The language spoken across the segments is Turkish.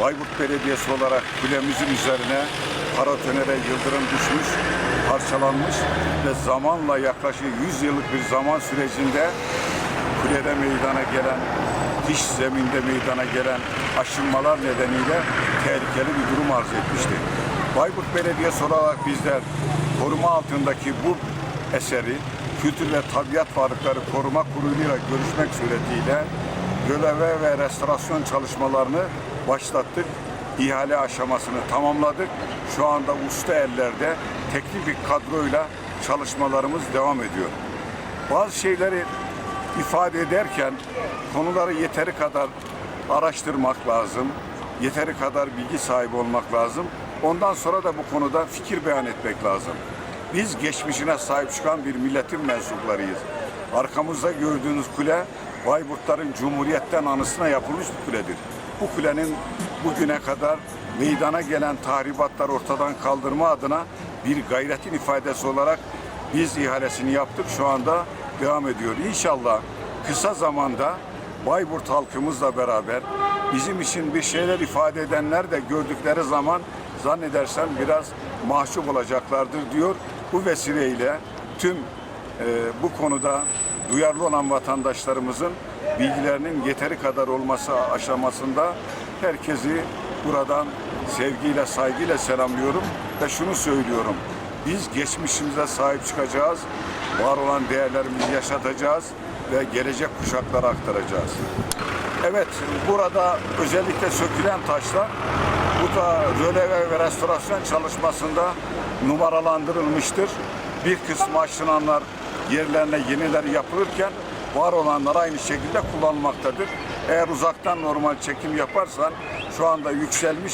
Bayburt Belediyesi olarak kulemizin üzerine paratonere yıldırım düşmüş, parçalanmış ve zamanla yaklaşık 100 yıllık bir zaman sürecinde kulede meydana gelen, diş zeminde meydana gelen aşınmalar nedeniyle tehlikeli bir durum arz etmişti. Bayburt Belediyesi olarak bizler koruma altındaki bu eseri Kültür ve Tabiat Varlıkları Koruma Kurulu'yla görüşmek suretiyle göleve ve restorasyon çalışmalarını başlattık. İhale aşamasını tamamladık. Şu anda usta ellerde teknik bir kadroyla çalışmalarımız devam ediyor. Bazı şeyleri ifade ederken konuları yeteri kadar araştırmak lazım. Yeteri kadar bilgi sahibi olmak lazım. Ondan sonra da bu konuda fikir beyan etmek lazım. Biz geçmişine sahip çıkan bir milletin mensuplarıyız. Arkamızda gördüğünüz kule Bayburtların Cumhuriyet'ten anısına yapılmış bir kuledir. Bu kulenin bugüne kadar meydana gelen tahribatlar ortadan kaldırma adına bir gayretin ifadesi olarak biz ihalesini yaptık. Şu anda devam ediyor. İnşallah kısa zamanda Bayburt halkımızla beraber bizim için bir şeyler ifade edenler de gördükleri zaman zannedersem biraz mahcup olacaklardır diyor. Bu vesileyle tüm e, bu konuda duyarlı olan vatandaşlarımızın bilgilerinin yeteri kadar olması aşamasında herkesi buradan sevgiyle, saygıyla selamlıyorum ve şunu söylüyorum. Biz geçmişimize sahip çıkacağız, var olan değerlerimizi yaşatacağız ve gelecek kuşaklara aktaracağız. Evet, burada özellikle sökülen taşlar bu da röleve ve restorasyon çalışmasında numaralandırılmıştır. Bir kısmı aşınanlar yerlerine yenileri yapılırken var olanlar aynı şekilde kullanılmaktadır. Eğer uzaktan normal çekim yaparsan şu anda yükselmiş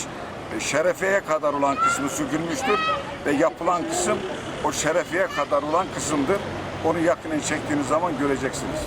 şerefeye kadar olan kısmı sökülmüştür ve yapılan kısım o şerefeye kadar olan kısımdır. Onu yakının çektiğiniz zaman göreceksiniz.